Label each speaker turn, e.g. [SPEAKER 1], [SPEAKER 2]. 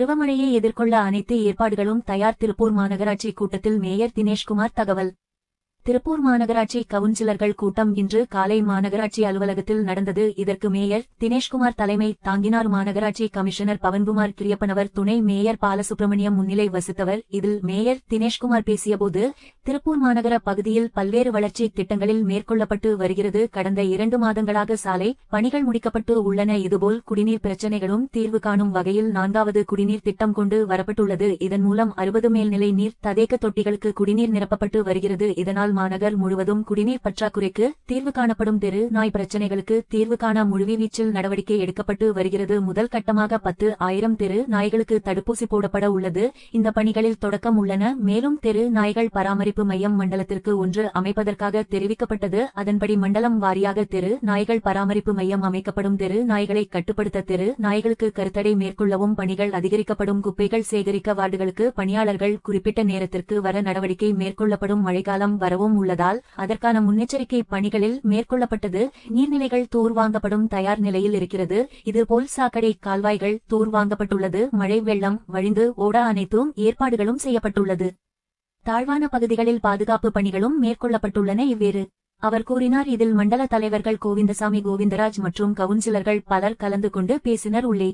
[SPEAKER 1] பருவமழையை எதிர்கொள்ள அனைத்து ஏற்பாடுகளும் தயார். திருப்பூர் மாநகராட்சி கூட்டத்தில் மேயர் தினேஷ்குமார் தகவல். திருப்பூர் மாநகராட்சி கவுன்சிலர்கள் கூட்டம் இன்று காலை மாநகராட்சி அலுவலகத்தில் நடந்தது. இதற்கு மேயர் தினேஷ்குமார் தலைமை தாங்கினார். மாநகராட்சி கமிஷனர் பவன்குமார் கிரியப்பனவர் துணை மேயர் பாலசுப்ரமணியம் முன்னிலை வசித்தவர். இதில் மேயர் தினேஷ்குமார் பேசியபோது திருப்பூர் மாநகர பகுதியில் பல்வேறு வளர்ச்சி திட்டங்களில் மேற்கொள்ளப்பட்டு வருகிறது. கடந்த இரண்டு மாதங்களாக சாலை பணிகள் முடிக்கப்பட்டு உள்ளன. இதுபோல் குடிநீர் பிரச்சினைகளும் தீர்வு காணும் வகையில் நான்காவது குடிநீர் திட்டம் கொண்டு வரப்பட்டுள்ளது. இதன் மூலம் அறுபது மேல்நிலை நீர் ததேக்க தொட்டிகளுக்கு குடிநீர் நிரப்பப்பட்டு வருகிறது. இதனால் மாநகர் முழுவதும் குடிநீர் பற்றாக்குறைக்கு தீர்வு காணப்படும் தெரு நாய் பிரச்சினைகளுக்கு தீர்வு காண முழுவீச்சில் நடவடிக்கை எடுக்கப்பட்டு வருகிறது. முதல் கட்டமாக பத்து ஆயிரம் தெரு நாய்களுக்கு தடுப்பூசி போடப்பட உள்ளது. இந்த பணிகளில் தொடக்கம் உள்ளன. மேலும் தெரு நாய்கள் பராமரிப்பு மையம் மண்டலத்திற்கு ஒன்று அமைப்பதற்காக தெரிவிக்கப்பட்டது. அதன்படி மண்டலம் வாரியாக தெரு நாய்கள் பராமரிப்பு மையம் அமைக்கப்படும். தெரு நாய்களை கட்டுப்படுத்த தெரு நாய்களுக்கு கருத்தடை மேற்கொள்ளவும் பணிகள் அதிகரிக்கப்படும். குப்பைகள் சேகரிக்க வார்டுகளுக்கு பணியாளர்கள் குறிப்பிட்ட நேரத்திற்கு வர நடவடிக்கை மேற்கொள்ளப்படும். மழைக்காலம் வரவும் வரவும் உள்ளதால் அதற்கான முன்னெச்சரிக்கை பணிகளில் மேற்கொள்ளப்பட்டது. நீர்நிலைகள் தூர்வாங்கப்படும் தயார் நிலையில் இருக்கிறது. இதுபோல் சாக்கடை கால்வாய்கள் தூர்வாங்கப்பட்டுள்ளது. மழை வெள்ளம் வழிந்து ஓட அனைத்தும் ஏற்பாடுகளும் செய்யப்பட்டுள்ளது. தாழ்வான பகுதிகளில் பாதுகாப்பு பணிகளும் மேற்கொள்ளப்பட்டுள்ளன. இவ்வேறு. அவர் கூறினார் இதில் மண்டல தலைவர்கள் கோவிந்தசாமி கோவிந்தராஜ் மற்றும் கவுன்சிலர்கள் பலர் கலந்து கொண்டு பேசினர் உள்ளே.